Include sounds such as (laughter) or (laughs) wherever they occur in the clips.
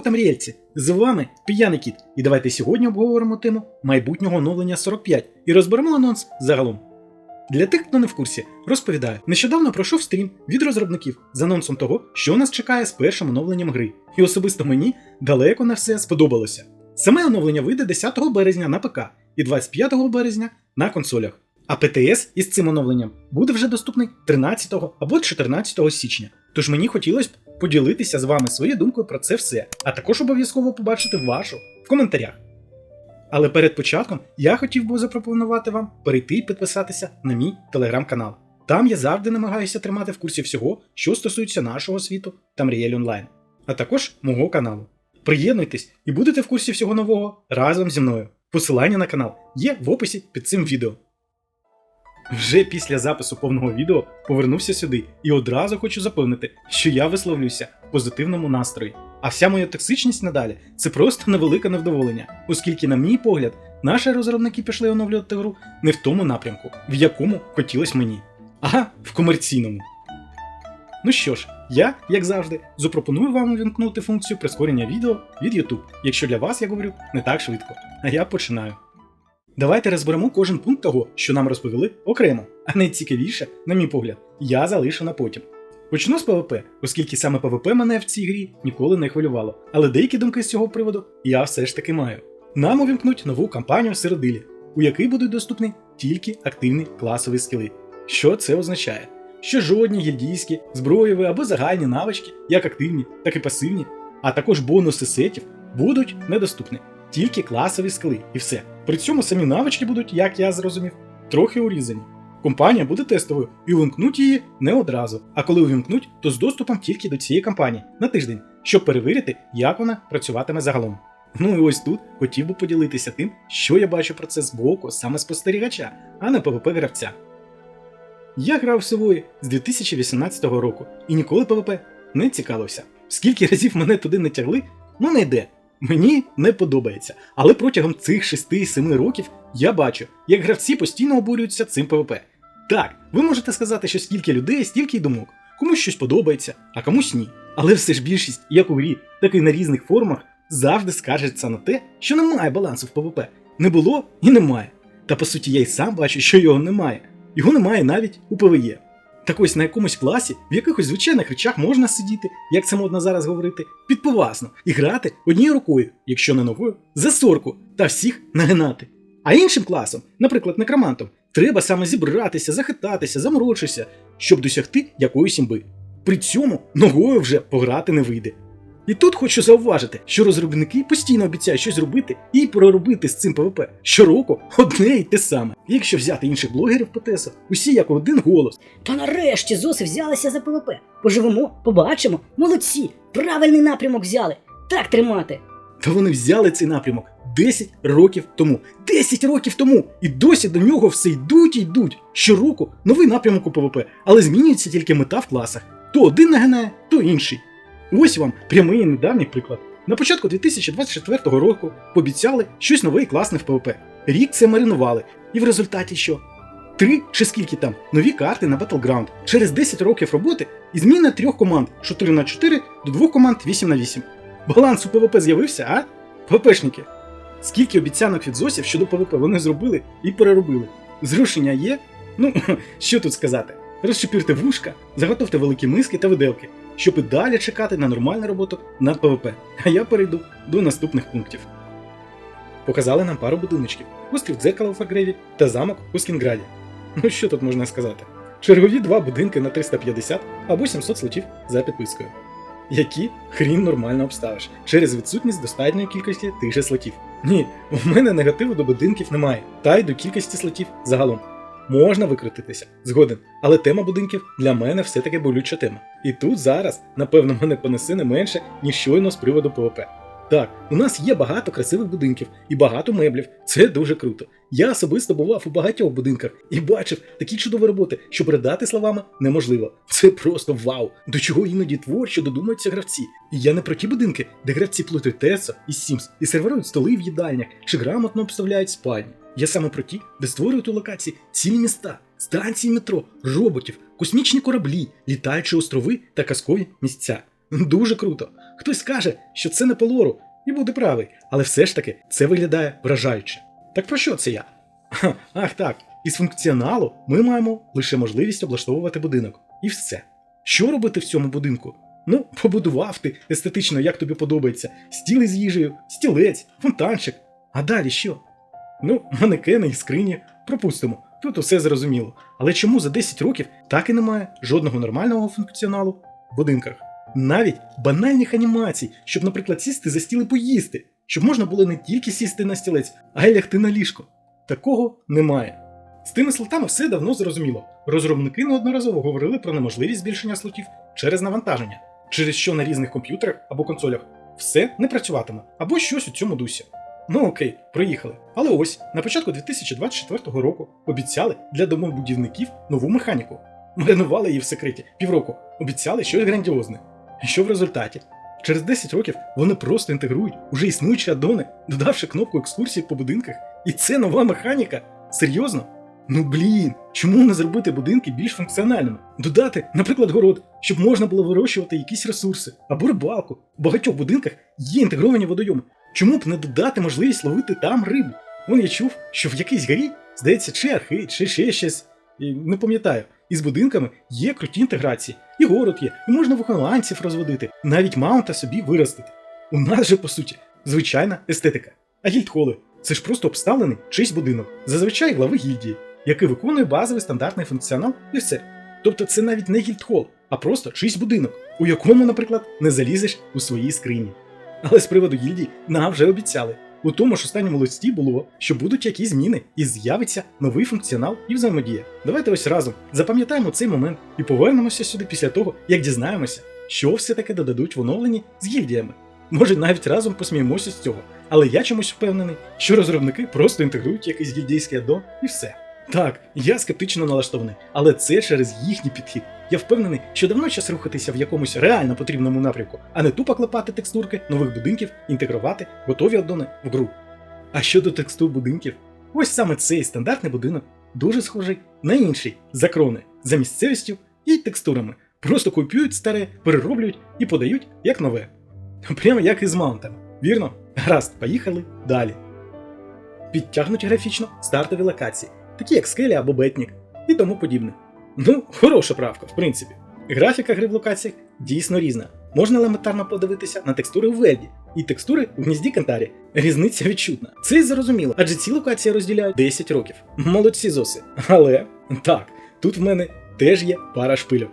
Аго там рельці! З вами П'яний Кіт, і давайте сьогодні обговоримо тему майбутнього оновлення 45 і розберемо анонс загалом. Для тих, хто не в курсі, розповідаю, нещодавно пройшов стрім від розробників з анонсом того, що нас чекає з першим оновленням гри, і особисто мені далеко не все сподобалося. Саме оновлення вийде 10 березня на ПК і 25 березня на консолях. А ПТС із цим оновленням буде вже доступний 13 або 14 січня. Тож мені хотілося б поділитися з вами своєю думкою про це все, а також обов'язково побачити вашу в коментарях. Але перед початком я хотів би запропонувати вам перейти і підписатися на мій телеграм-канал. Там я завжди намагаюся тримати в курсі всього, що стосується нашого світу та Мрієль Онлайн, а також мого каналу. Приєднуйтесь і будете в курсі всього нового разом зі мною. Посилання на канал є в описі під цим відео. Вже після запису повного відео повернувся сюди і одразу хочу запевнити, що я висловлюся в позитивному настрої. А вся моя токсичність надалі це просто невелике невдоволення, оскільки, на мій погляд, наші розробники пішли оновлювати гру не в тому напрямку, в якому хотілося мені, а в комерційному. Ну що ж, я, як завжди, запропоную вам увімкнути функцію прискорення відео від YouTube, якщо для вас, я говорю, не так швидко. А я починаю. Давайте розберемо кожен пункт того, що нам розповіли окремо, а найцікавіше, на мій погляд, я залишу на потім. Почну з ПВП, оскільки саме ПВП мене в цій грі ніколи не хвилювало, але деякі думки з цього приводу я все ж таки маю. Нам увімкнуть нову кампанію Середилі, у якій будуть доступні тільки активні класові скіли. Що це означає? Що жодні гільдійські, зброєві або загальні навички, як активні, так і пасивні, а також бонуси сетів, будуть недоступні, тільки класові скіли і все. При цьому самі навички будуть, як я зрозумів, трохи урізані. Компанія буде тестовою і увімкнуть її не одразу. А коли увімкнуть, то з доступом тільки до цієї кампанії на тиждень, щоб перевірити, як вона працюватиме загалом. Ну і ось тут хотів би поділитися тим, що я бачу про це збоку, саме спостерігача, а не ПВП гравця. Я грав в Сувої з 2018 року і ніколи ПВП не цікавився. Скільки разів мене туди не тягли, ну не йде. Мені не подобається. Але протягом цих 6-7 років я бачу, як гравці постійно обурюються цим ПВП. Так, ви можете сказати, що стільки людей, стільки й думок. Комусь щось подобається, а комусь ні. Але все ж більшість, як у грі, так і на різних форумах, завжди скаржиться на те, що немає балансу в ПВП. Не було і немає. Та по суті я й сам бачу, що його немає. Його немає навіть у ПВЕ. Так ось на якомусь класі, в якихось звичайних речах можна сидіти, як це модно зараз говорити, підповасно, і грати однією рукою, якщо не новою, за сорку та всіх нагинати. А іншим класом, наприклад, некромантом, треба саме зібратися, захитатися, заморочитися, щоб досягти якоїсь імби. При цьому ногою вже пограти не вийде. І тут хочу зауважити, що розробники постійно обіцяють щось робити і проробити з цим ПВП. Щороку одне й те саме. Якщо взяти інших блогерів по ТЕСу, усі як один голос. Та нарешті зоси взялися за ПВП. Поживемо, побачимо. Молодці! Правильний напрямок взяли. Так тримати. Та вони взяли цей напрямок 10 років тому. 10 років тому! І досі до нього все йдуть і йдуть. Щороку новий напрямок у ПВП, але змінюється тільки мета в класах. То один нагинає, то інший. Ось вам прямий і недавній приклад. На початку 2024 року пообіцяли щось нове і класне в ПВП. Рік це маринували, і в результаті що? Три чи скільки там нові карти на Battleground. Через 10 років роботи і зміна трьох команд 4 на 4 до двох команд 8 на 8. Баланс у ПВП з'явився, а? ПВПшники. Скільки обіцянок від ЗОСів щодо ПВП вони зробили і переробили. Зрушення є? Ну, (laughs) що тут сказати? Розчепірте вушка, заготовте великі миски та виделки, щоб і далі чекати на нормальну роботу над ПВП. А я перейду до наступних пунктів. Показали нам пару будиночків: острів дзеркала у Фаргреві та замок у Скінграді. Ну що тут можна сказати? Чергові два будинки на 350 або 700 слотів за підпискою. Які хрін нормально обставиш через відсутність достатньої кількості тих же слотів. Ні, у мене негативу до будинків немає, та й до кількості слотів загалом. Можна викрутитися, згоден, але тема будинків для мене все-таки болюча тема. І тут зараз, напевно, мене понесе не менше, ніж щойно з приводу ПВП. Так, у нас є багато красивих будинків і багато меблів. Це дуже круто. Я особисто бував у багатьох будинках і бачив такі чудові роботи, що передати словами неможливо. Це просто вау! До чого іноді творчо додумаються гравці. І я не про ті будинки, де гравці плутають Тесо і Сімс і серверують столи в їдальнях чи грамотно обставляють спальні. Я саме про ті, де створюють у локації цілі міста, станції метро, роботів, космічні кораблі, літаючі острови та казкові місця. Дуже круто. Хтось скаже, що це не по лору, і буде правий, але все ж таки це виглядає вражаюче. Так про що це я? Ах так, із функціоналу ми маємо лише можливість облаштовувати будинок. І все. Що робити в цьому будинку? Ну, побудував ти естетично, як тобі подобається, стіл із їжею, стілець, фонтанчик. А далі що? Ну, манекени і скрині, пропустимо. Тут усе зрозуміло. Але чому за 10 років так і немає жодного нормального функціоналу в будинках? Навіть банальних анімацій, щоб, наприклад, сісти за стіл і поїсти, щоб можна було не тільки сісти на стілець, а й лягти на ліжко. Такого немає. З тими слотами все давно зрозуміло. Розробники неодноразово говорили про неможливість збільшення слотів через навантаження, через що на різних комп'ютерах або консолях все не працюватиме, або щось у цьому дусі. Ну окей, приїхали. Але ось на початку 2024 року обіцяли для домобудівників нову механіку. Маринували її в секреті півроку, обіцяли щось грандіозне. І що в результаті? Через 10 років вони просто інтегрують уже існуючі аддони, додавши кнопку екскурсії по будинках. І це нова механіка? Серйозно? Ну блін, чому не зробити будинки більш функціональними? Додати, наприклад, город, щоб можна було вирощувати якісь ресурси або рибалку. В багатьох будинках є інтегровані водойоми. Чому б не додати можливість ловити там рибу? Вон я чув, що в якійсь горі, здається, чи архи, чи ще щось, не пам'ятаю. Із будинками є круті інтеграції, і город є, і можна вихованців розводити, навіть маунта собі виростити. У нас же, по суті, звичайна естетика. А гільдхоли це ж просто обставлений чийсь будинок, зазвичай глави гільдії, який виконує базовий стандартний функціонал і все. Тобто це навіть не гільдхол, а просто чийсь будинок, у якому, наприклад, не залізеш у своїй скрині. Але з приводу гільдії нам вже обіцяли. У тому ж останньому листі було, що будуть якісь зміни і з'явиться новий функціонал і взаємодія. Давайте ось разом запам'ятаємо цей момент і повернемося сюди після того, як дізнаємося, що все-таки додадуть в оновленні з гільдіями. Може, навіть разом посміємося з цього. Але я чомусь впевнений, що розробники просто інтегрують якийсь гільдійський аддон і все. Так, я скептично налаштований, але це через їхній підхід. Я впевнений, що давно час рухатися в якомусь реально потрібному напрямку, а не тупо клепати текстурки нових будинків, інтегрувати готові аддони в гру. А щодо текстур будинків, ось саме цей стандартний будинок дуже схожий на інший за крони, за місцевістю і текстурами. Просто копіюють старе, перероблюють і подають як нове. Прямо як із маунтами. Вірно? Гаразд, поїхали далі. Підтягнуті графічно стартові локації, такі як скеля або бетнік і тому подібне. Ну, хороша правка, в принципі. Графіка гри в локаціях дійсно різна. Можна елементарно подивитися на текстури в Вельді і текстури в гнізді Кантарі. Різниця відчутна. Це і зрозуміло, адже ці локації розділяють 10 років. Молодці зоси. Але так, тут в мене теж є пара шпильок.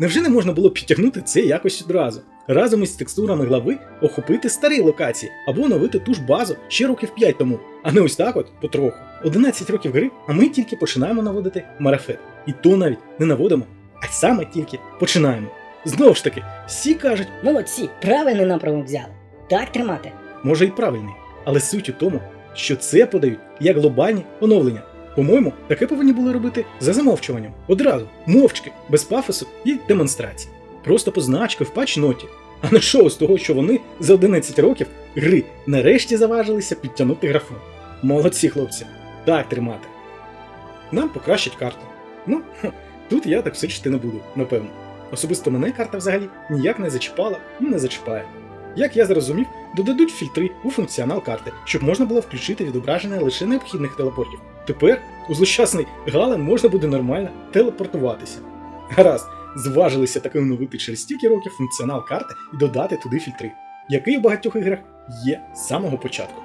Невже не можна було підтягнути це якось одразу? Разом із текстурами глави охопити старі локації або оновити ту ж базу ще років 5 тому, а не ось так от потроху. 11 років гри, а ми тільки починаємо наводити марафет. І то навіть не наводимо, а саме тільки починаємо. Знову ж таки, всі кажуть, Молодці, правильний напрямок взяли. Так тримати. може і правильний, але суть у тому, що це подають як глобальні оновлення. По-моєму, таке повинні були робити за замовчуванням, одразу, мовчки, без пафосу і демонстрацій. Просто позначки в патч-ноті. А не шоу з того, що вони за 11 років гри нарешті заважилися підтягнути графон. Молодці, хлопці, так тримати. Нам покращать карту. Ну, тут я так сичити не буду, напевно. Особисто мене карта взагалі ніяк не зачіпала і не зачіпає. Як я зрозумів, додадуть фільтри у функціонал карти, щоб можна було включити відображення лише необхідних телепортів. Тепер у злощасний Гален можна буде нормально телепортуватися. Гаразд, зважилися таки оновити через стільки років функціонал карти і додати туди фільтри, який у багатьох іграх є з самого початку.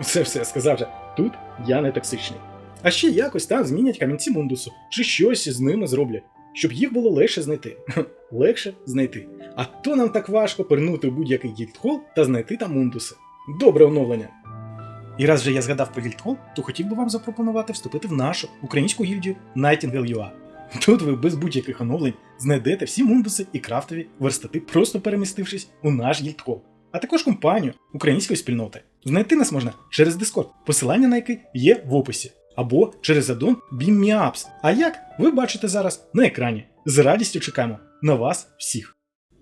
Все все сказав же, тут я не токсичний. А ще якось там змінять камінці Мундусу, чи щось з ними зроблять, щоб їх було легше знайти. легше знайти. А то нам так важко пернути в будь-який гільдхол та знайти там мундуси. Добре оновлення. І раз вже я згадав про гільдхол, то хотів би вам запропонувати вступити в нашу українську гільдію Nightingale.ua. Тут ви без будь-яких оновлень знайдете всі мундуси і крафтові верстати, просто перемістившись у наш гільдхол, а також компанію української спільноти. Знайти нас можна через Discord, посилання на який є в описі, або через аддон Beam А як ви бачите зараз на екрані. З радістю чекаємо на вас всіх.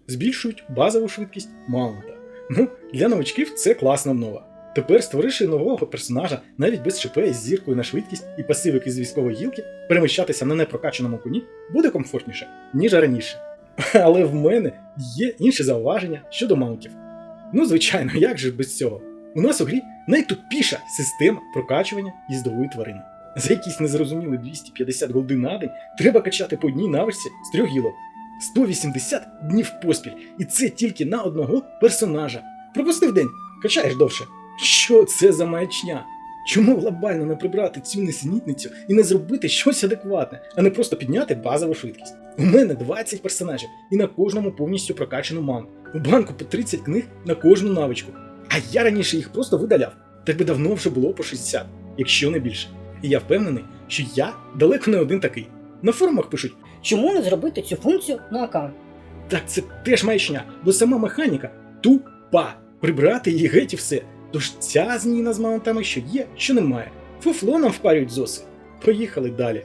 Збільшують базову швидкість маунта. Ну, для новачків це класна обнова. Тепер, створивши нового персонажа навіть без ЧП з зіркою на швидкість і пасивик із військової гілки, переміщатися на непрокачаному коні буде комфортніше, ніж раніше. (laughs) Але в мене є інші зауваження щодо маунтів. Ну, звичайно, (laughs) як же без цього? У нас у грі найтупіша система прокачування їздової тварини. За якісь незрозумілі 250 голди на день треба качати по одній навичці з трьох гілок. 180 днів поспіль, і це тільки на одного персонажа. Пропустив день, качаєш довше. Що це за маячня? Чому глобально не прибрати цю несенітницю і не зробити щось адекватне, а не просто підняти базову швидкість? У мене 20 персонажів і на кожному повністю прокачану ману. У банку по 30 книг на кожну навичку. А я раніше їх просто видаляв. Так би давно вже було по 60, якщо не більше. І я впевнений, що я далеко не один такий. На форумах пишуть, Чому не зробити цю функцію на аккаунт? так це теж маячня, бо сама механіка тупа. Прибрати її геть і все. Тож ця зміна з маунтами, що є, що немає. Фуфло нам впарюють зоси. Поїхали далі.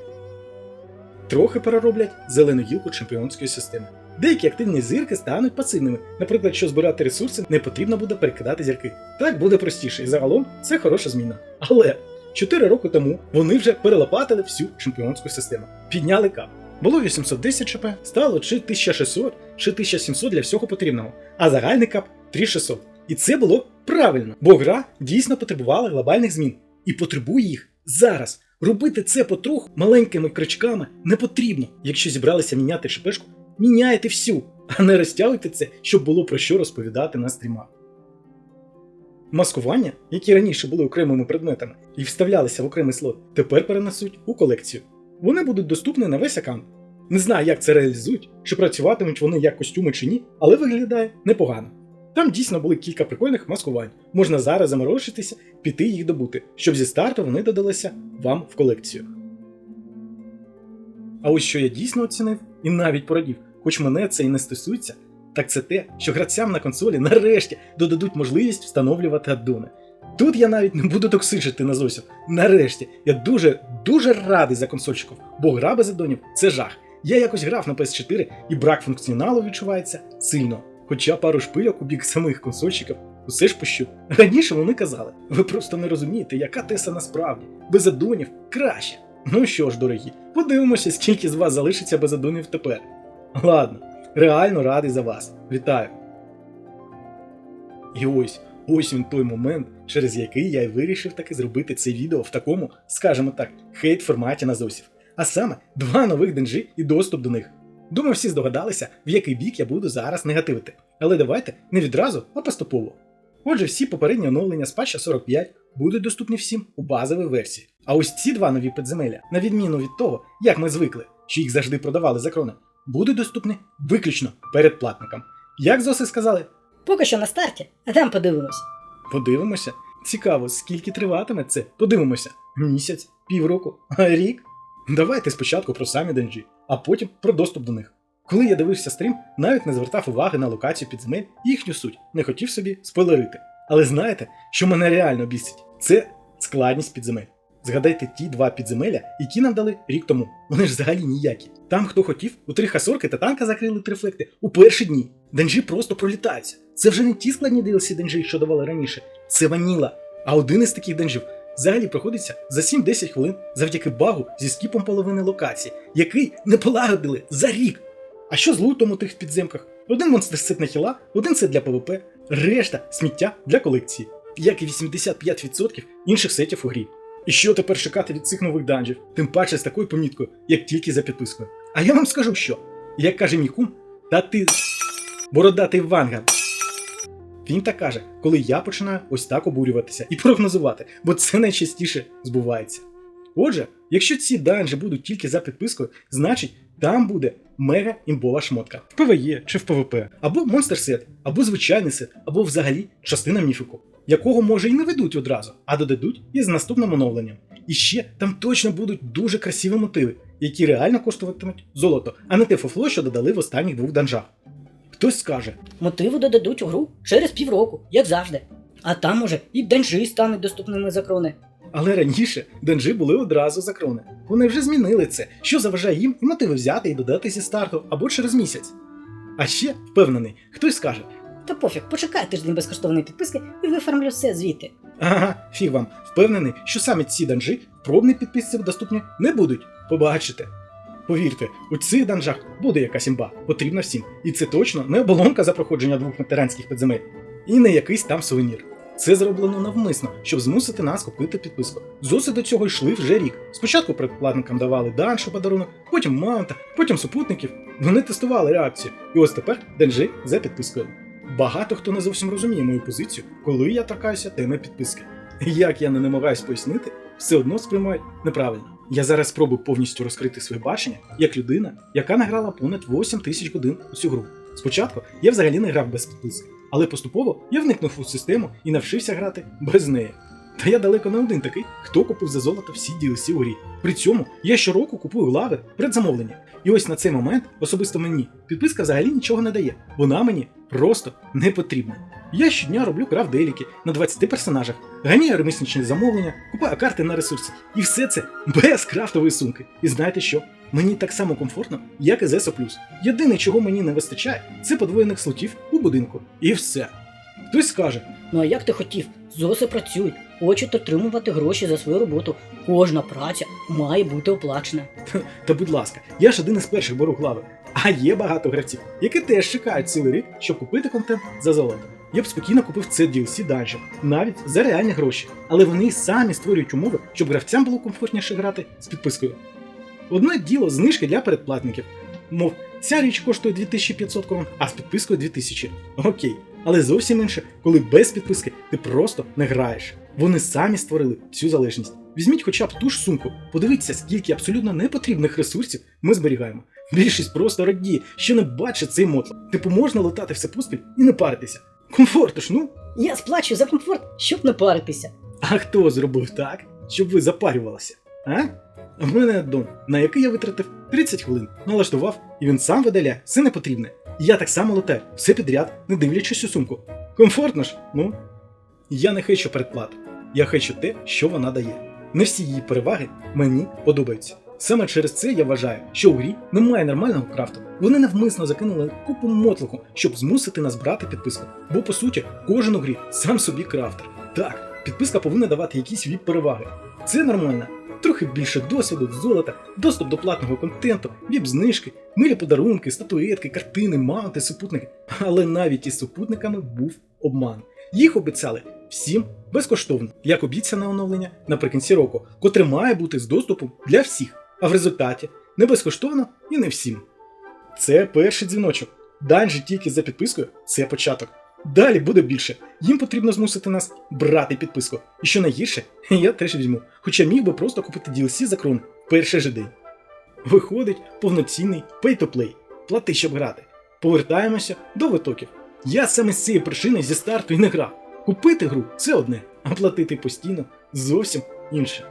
Трохи перероблять зелену гілку чемпіонської системи. Деякі активні зірки стануть пасивними. Наприклад, що збирати ресурси не потрібно буде перекидати зірки. Так буде простіше, і загалом це хороша зміна. Але 4 роки тому вони вже перелопатили всю чемпіонську систему. Підняли кап. Було 810 ЧП, стало чи 1600, чи 1700 для всього потрібного, а загальний кап 3600. І це було правильно, бо гра дійсно потребувала глобальних змін і потребує їх зараз. Робити це потроху маленькими крючками не потрібно. Якщо зібралися міняти ЧПшку, міняйте всю, а не розтягуйте це, щоб було про що розповідати на стрімах. Маскування, які раніше були окремими предметами і вставлялися в окремий слот, тепер перенесуть у колекцію. Вони будуть доступні на весь аккаунт. Не знаю, як це реалізують, чи працюватимуть вони як костюми чи ні, але виглядає непогано. Там дійсно були кілька прикольних маскувань. Можна зараз заморочитися, піти їх добути, щоб зі старту вони додалися вам в колекцію. А ось що я дійсно оцінив і навіть порадів, хоч мене це і не стосується, так це те, що гравцям на консолі нарешті додадуть можливість встановлювати аддони. Тут я навіть не буду токсичити на Зосю. Нарешті, я дуже дуже радий за консольщиків, бо гра без аддонів це жах. Я якось грав на PS4 і брак функціоналу відчувається сильно. Хоча пару шпильок у бік самих консольщиків усе ж пощу. Раніше вони казали, ви просто не розумієте, яка теса насправді, без аддонів краще. Ну що ж, дорогі, подивимося, скільки з вас залишиться без аддонів тепер. Ладно, реально радий за вас. Вітаю. І ось, ось він той момент, через який я й вирішив таки зробити це відео в такому, скажімо так, хейт форматі на зосів. А саме два нових денжі і доступ до них. Думаю, всі здогадалися, в який бік я буду зараз негативити. Але давайте не відразу, а поступово. Отже, всі попередні оновлення з патча 45 будуть доступні всім у базовій версії. А ось ці два нові підземелля, на відміну від того, як ми звикли, що їх завжди продавали за крони, будуть доступні виключно передплатникам. Як зоси сказали, Поки що на старті, а там подивимось. подивимося. Цікаво, скільки триватиме це. Подивимося. Місяць, півроку, (laughs) рік. Давайте спочатку про самі денджі, а потім про доступ до них. Коли я дивився стрім, навіть не звертав уваги на локацію підземель і їхню суть, не хотів собі спойлерити. Але знаєте, що мене реально бісить? Це складність підземель. Згадайте ті два підземелля, які нам дали рік тому. Вони ж взагалі ніякі. Там, хто хотів, у три хасорки та танка закрили три флекти у перші дні. Денжі просто пролітаються. Це вже не ті складні DLC денжі, що давали раніше. Це ваніла. А один із таких денжів взагалі проходиться за 7-10 хвилин завдяки багу зі скіпом половини локації, який не полагодили за рік. А що з лутом у тих підземках? Один монстр на хіла, один сет для ПВП, решта сміття для колекції, як і 85% інших сетів у грі. І що тепер чекати від цих нових данжів, тим паче з такою поміткою, як тільки за підпискою. А я вам скажу що, як каже мій кум, та ти бородатий ванган. Він так каже, коли я починаю ось так обурюватися і прогнозувати, бо це найчастіше збувається. Отже, якщо ці данжі будуть тільки за підпискою, значить там буде мега імбова шмотка в ПВЕ чи в ПВП, або монстр сет, або звичайний сет, або взагалі частина міфіку, якого може і не ведуть одразу, а додадуть із наступним оновленням. І ще там точно будуть дуже красиві мотиви, які реально коштуватимуть золото, а не те фофло, що додали в останніх двох данжах. Хтось скаже, Мотиви додадуть у гру через півроку, як завжди. А там уже і денжі стануть доступними за крони. Але раніше денжі були одразу за крони. Вони вже змінили це, що заважає їм і мотиви взяти і додати зі старту або через місяць. А ще, впевнений, хтось скаже: Та пофіг, почекай тиждень безкоштовної підписки і виформлю все звідти. ага, фіг вам, впевнений, що саме ці данжі в пробній підписці доступні не будуть. Побачите. Повірте, у цих данжах буде якась імба, потрібна всім. І це точно не оболонка за проходження двох ветеранських підземель, і не якийсь там сувенір. Це зроблено навмисно, щоб змусити нас купити підписку. Зоси до цього йшли вже рік. Спочатку предплатникам давали данж у подарунок, потім маунта, потім супутників. Вони тестували реакцію. І ось тепер денжи за підпискою. Багато хто не зовсім розуміє мою позицію, коли я торкаюся теми підписки. Як я не намагаюсь пояснити, все одно сприймають неправильно. Я зараз спробую повністю розкрити своє бачення як людина, яка награла понад 8 тисяч годин у цю гру. Спочатку я взагалі не грав без підписки, але поступово я вникнув у систему і навчився грати без неї. Та я далеко не один такий, хто купив за золото всі DLC у грі. При цьому я щороку купую лави предзамовлення. І ось на цей момент, особисто мені, підписка взагалі нічого не дає. Вона мені просто не потрібна. Я щодня роблю крафт деліки на 20 персонажах, ганяю ремісничні замовлення, купую карти на ресурси. І все це без крафтової сумки. І знаєте що? Мені так само комфортно, як і з ESO+. Єдине, чого мені не вистачає, це подвоєних слотів у будинку. І все. Хтось скаже, Ну а як ти хотів? ЗОСи працюють, хочуть отримувати гроші за свою роботу. Кожна праця має бути оплачена. Та будь ласка, я ж один із перших беру глави. А є багато гравців, які теж чекають цілий рік, щоб купити контент за золото. Я б спокійно купив це DLC данжем, навіть за реальні гроші, але вони самі створюють умови, щоб гравцям було комфортніше грати з підпискою. Одне діло знижки для передплатників. Мов, ця річ коштує 2500 крон, а з підпискою 2000. Окей. Але зовсім інше, коли без підписки ти просто не граєш. Вони самі створили цю залежність. Візьміть хоча б ту ж сумку, подивіться, скільки абсолютно непотрібних ресурсів ми зберігаємо. Більшість просто радіє, що не бачить цей мотло. Типу можна летати все поспіль і не паритися. Комфорту ж, ну. Я сплачу за комфорт, щоб не паритися. А хто зробив так, щоб ви запарювалися? А? В мене дом, на який я витратив 30 хвилин, налаштував, і він сам видаляє все непотрібне. Я так само летаю, все підряд, не дивлячись у сумку. Комфортно ж, ну. Я не хечу передплату, я хечу те, що вона дає. Не всі її переваги мені подобаються. Саме через це я вважаю, що у грі немає нормального крафту. Вони навмисно закинули купу мотлуху, щоб змусити нас брати підписку. Бо по суті, кожен у грі сам собі крафтер. Так, підписка повинна давати якісь віп переваги. Це нормально. Трохи більше досвіду, золота, доступ до платного контенту, віп-знижки, милі подарунки, статуетки, картини, маунти, супутники. Але навіть із супутниками був обман. Їх обіцяли всім безкоштовно, як обіцяне оновлення наприкінці року, котре має бути з доступом для всіх, а в результаті не безкоштовно і не всім. Це перший дзвіночок. Данжі тільки за підпискою це початок. Далі буде більше. Їм потрібно змусити нас брати підписку. І що найгірше, (laughs) я теж візьму, хоча міг би просто купити DLC за крон перший же день. Виходить повноцінний pay-to-play. Плати, щоб грати. Повертаємося до витоків. Я саме з цієї причини зі старту і не грав. Купити гру це одне, а платити постійно зовсім інше.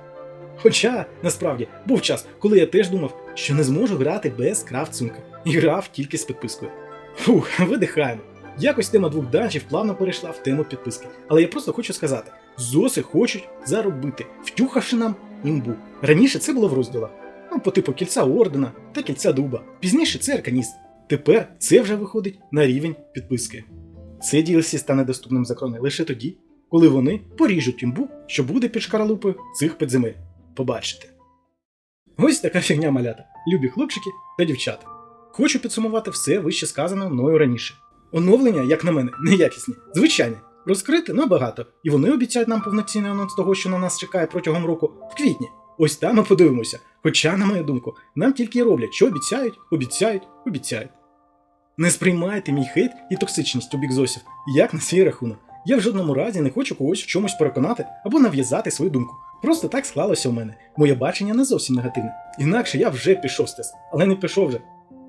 Хоча, насправді, був час, коли я теж думав, що не зможу грати без крафтсумки. і грав тільки з підпискою. Фух, видихаємо. Якось тема двох данжів плавно перейшла в тему підписки. Але я просто хочу сказати: зоси хочуть заробити, втюхавши нам імбу. Раніше це було в розділах. Ну, по типу кільця ордена та кільця дуба. Пізніше це арканіст. Тепер це вже виходить на рівень підписки. Це DLC стане доступним за крони лише тоді, коли вони поріжуть імбу, що буде під шкаралупою цих підземель. Побачите. Ось така фігня малята, любі хлопчики та дівчата. Хочу підсумувати все вище сказане мною раніше. Оновлення, як на мене, неякісні, звичайні, розкрити набагато, і вони обіцяють нам повноцінний анонс того, що на нас чекає протягом року в квітні. Ось там ми подивимося. Хоча, на мою думку, нам тільки роблять, що обіцяють, обіцяють, обіцяють. Не сприймайте мій хейт і токсичність у бікзосів як на свій рахунок. Я в жодному разі не хочу когось в чомусь переконати або нав'язати свою думку. Просто так склалося у мене. Моє бачення не зовсім негативне. Інакше я вже пішов з тест, але не пішов вже.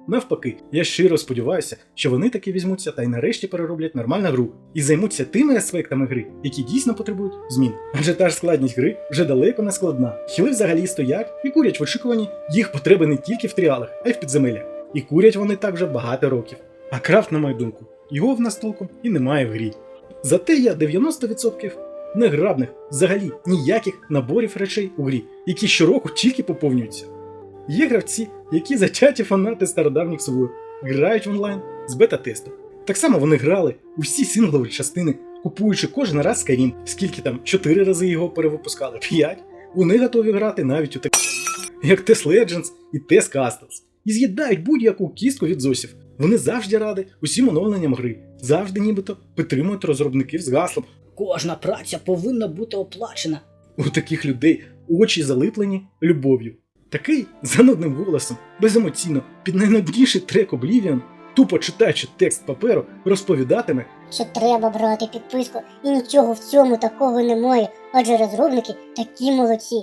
Навпаки, я щиро сподіваюся, що вони таки візьмуться та й нарешті перероблять нормальну гру і займуться тими аспектами гри, які дійсно потребують змін. Адже та ж складність гри вже далеко не складна. Хіли взагалі стоять і курять в очікуванні їх потреби не тільки в тріалах, а й в підземеллях. І курять вони так вже багато років. А крафт, на мою думку, його в нас толком і немає в грі. Зате є 90% неграбних, взагалі ніяких наборів речей у грі, які щороку тільки поповнюються. Є гравці, які затяті фанати стародавніх сувоїв, грають в онлайн з бета-тесту. Так само вони грали у всі синглові частини, купуючи кожен раз Skyrim, скільки там 4 рази його перевипускали, 5. Вони готові грати навіть у такі як Test Legends і Test Castles, і з'їдають будь-яку кістку від зосів. Вони завжди раді усім оновленням гри, завжди нібито підтримують розробників з гаслом. Кожна праця повинна бути оплачена. У таких людей очі залиплені любов'ю. Такий занудним голосом, беземоційно, під найнудніший трек Oblivion, тупо читаючи текст паперу, розповідатиме, що треба брати підписку, і нічого в цьому такого немає, адже розробники такі молодці.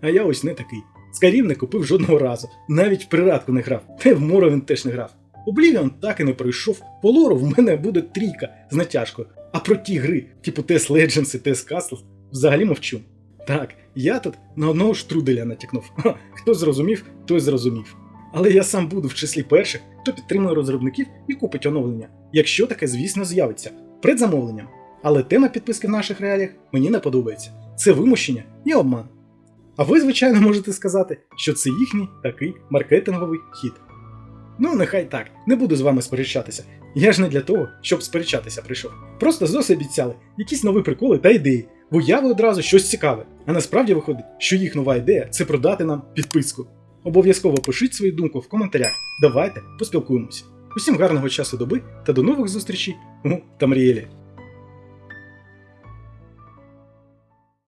а я ось не такий. Скарів не купив жодного разу, навіть в прирадку не грав, та й в Моро він теж не грав. Oblivion так і не пройшов. По лору в мене буде трійка з натяжкою. А про ті гри, типу Test Legends і Test Castles, взагалі мовчу. Так, я тут на одного штруделя натякнув. Хто зрозумів, той зрозумів. Але я сам буду в числі перших, хто підтримує розробників і купить оновлення, якщо таке, звісно, з'явиться предзамовленням. Але тема підписки в наших реаліях мені не подобається. Це вимущення і обман. А ви, звичайно, можете сказати, що це їхній такий маркетинговий хід. Ну, нехай так, не буду з вами сперечатися. Я ж не для того, щоб сперечатися прийшов. Просто зос обіцяли якісь нові приколи та ідеї, в уяви одразу щось цікаве. А насправді виходить, що їх нова ідея це продати нам підписку. Обов'язково пишіть свою думку в коментарях. Давайте поспілкуємося. Усім гарного часу доби та до нових зустрічей у Тамріелі.